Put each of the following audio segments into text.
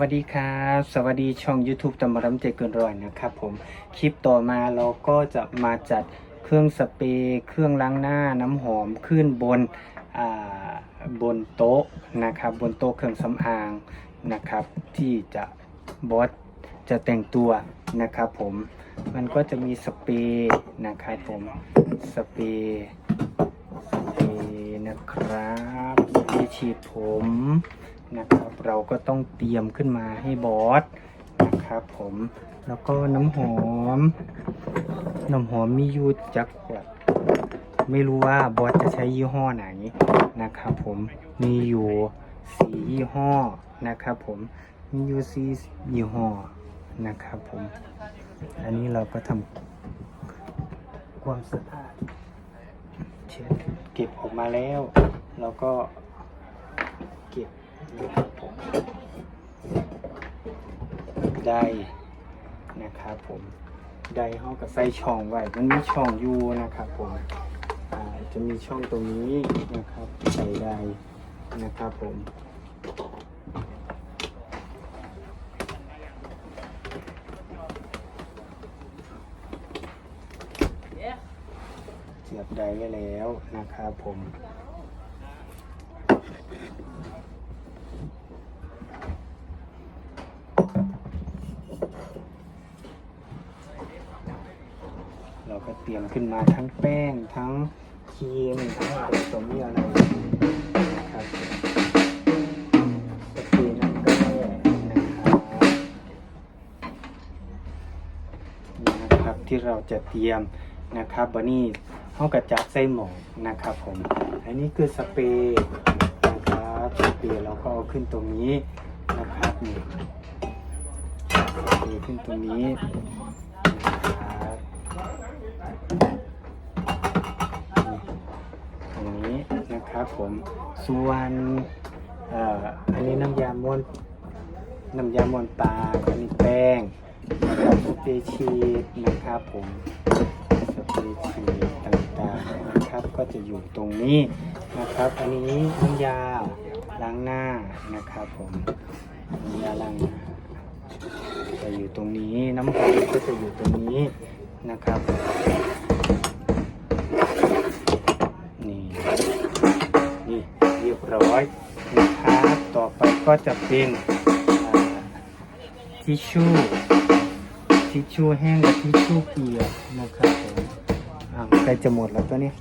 วัสดีครับ สวัสดีช่อง YouTube ตำรำใจเกินร้อยนะครับผมคลิปต่อมาเราก็จะมาจัดเครื่องสเปรย์เครื่องล้างหน้าน้ำหอมขึ้นบนบนโต๊ะนะครับบนโต๊ะเครื่องสำอางนะครับที่จะบอสจะแต่งตัวนะครับผมมันก็จะมีสเปรย์นะครับผมสเปรย์สเปรย์นะครับสเปรย์ฉีดผม นะครับ เราก็ต้องเตรียมขึ้นมาให้บอสนะครับผมแล้วก็น้ำหอม น้ำหอมมียู่จักขวดไม่รู้ว่าบอสจะใช้ยี่ห้อไหนนะครับผมมีอยู่สียี่ห้อนะครับผมมีอยู่สียี่ห้อนะครับผม อันนี้เราก็ทำความสะอาดเช็ดเก็บออกมาแล้วเราก็เก็บ ได้นะครับผมได้ห้องกับใส่ช่องไว้มันมีช่องอยู่นะครับผมจะมีช่องตรงนี้นะครับใส่ได้นะครับผมเสียบไดไว้แล้วนะครับผม เตรียมขึ้นมาทั้งแป้งทั้งครีมทั้งผสมีอะไรนะครับสเปรย์นี่นะครับนี่นะครับที่เราจะเตรียมนะครับวันนี้เขากระจับใส่หมอนะครับผมอันนี้คือสเปรย์นะครับสเปรย์เราก็เอาขึ้นตรงนี้นะครับนี่สเปรย์ขึ้นตรงนี้ ครับผมส่วนอันนี้น้ำยาม้วนน้ำยาม้วนปลาอันนี้แป้งนะครับสเปรย์ชีสนะครับผมสเปรย์ชีสต่างๆนะครับก็จะอยู่ตรงนี้นะครับ อันนี้น้ำยาล้างหน้านะครับผมน้ำยาล้างหน้าจะอยู่ตรงนี้น้ำหอมก็จะอยู่ตรงนี้นะครับ ก็จะเป็นทิชชู่ทิชชู่แห้งกับทิชชู่เปียกนะครับผมใกล้จะหมดแล้วตัวนี้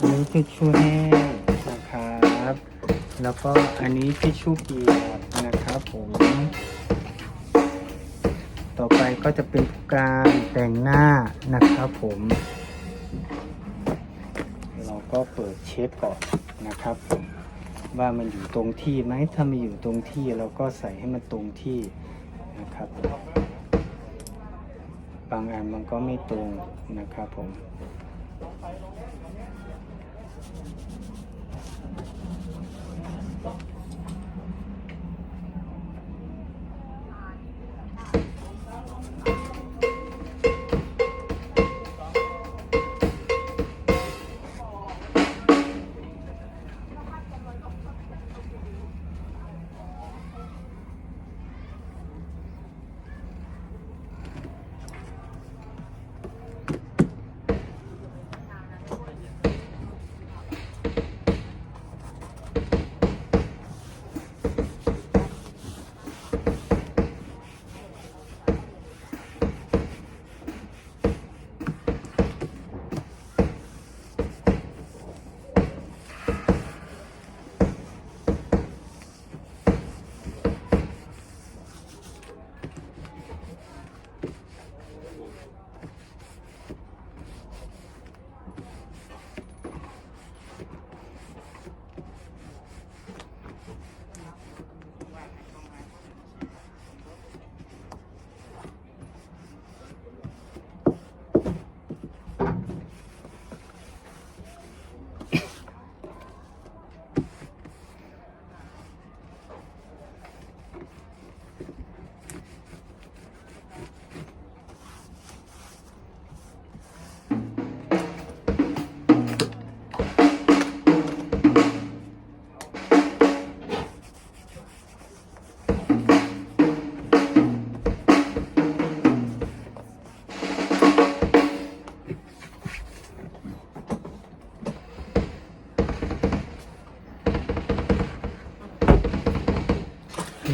อันนี้ทิชชู่แห้งนะครับ แล้วก็อันนี้ทิชชู่เปียกนะครับผม ต่อไปก็จะเป็นการแต่งหน้านะครับผม เราก็เปิดเช็คก่อนนะครับ ว่ามันอยู่ตรงที่ไหมถ้าไม่อยู่ตรงที่เราก็ใส่ให้มันตรงที่นะครับ บางอันมันก็ไม่ตรงนะครับผม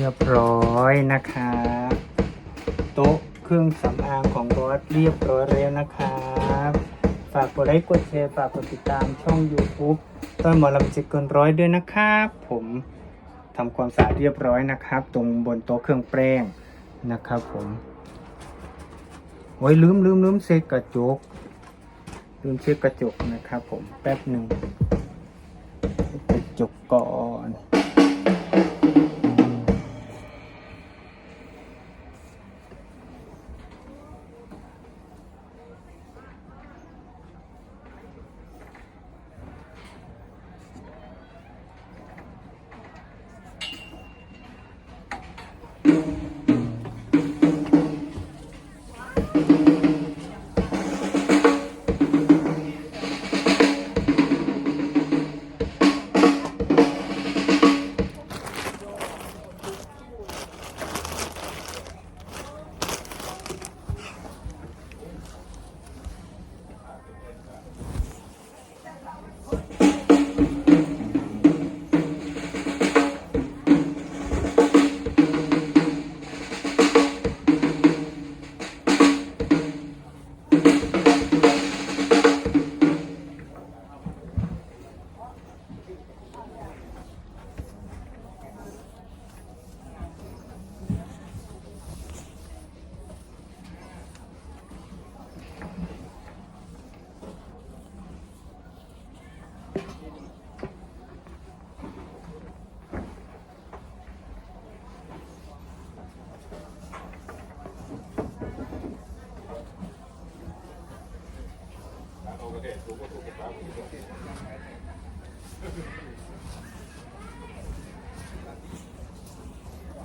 รียบร้อยนะครับโต๊ะเครื่องสำอางของบอสเรียบร้อยแล้วนะครับฝากกดไลค์กดแชร์ฝากกดติดตามช่อง YouTube ต้นหมอลำจิกเกินร้อยด้วยนะครับผมทำความสะอาดเรียบร้อยนะครับ ตรงบนโต๊ะเครื่องแป้งนะครับผมโอ้ยลืมลืมลืมเช็คกระจก ลืมเช็คกระจกนะครับผมแป๊บหนึ่งกระจกก่อน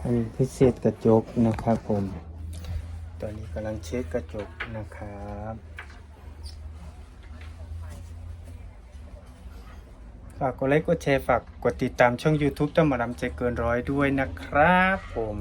อันนี้พิเศษกระจกนะครับผม ตอนนี้กำลังเช็ดกระจกนะครับฝากกดไลค์กดแชร์ฝากกดติดตามช่อง YouTube ต้นหมอลำใจเกินร้อยด้วยนะครับผม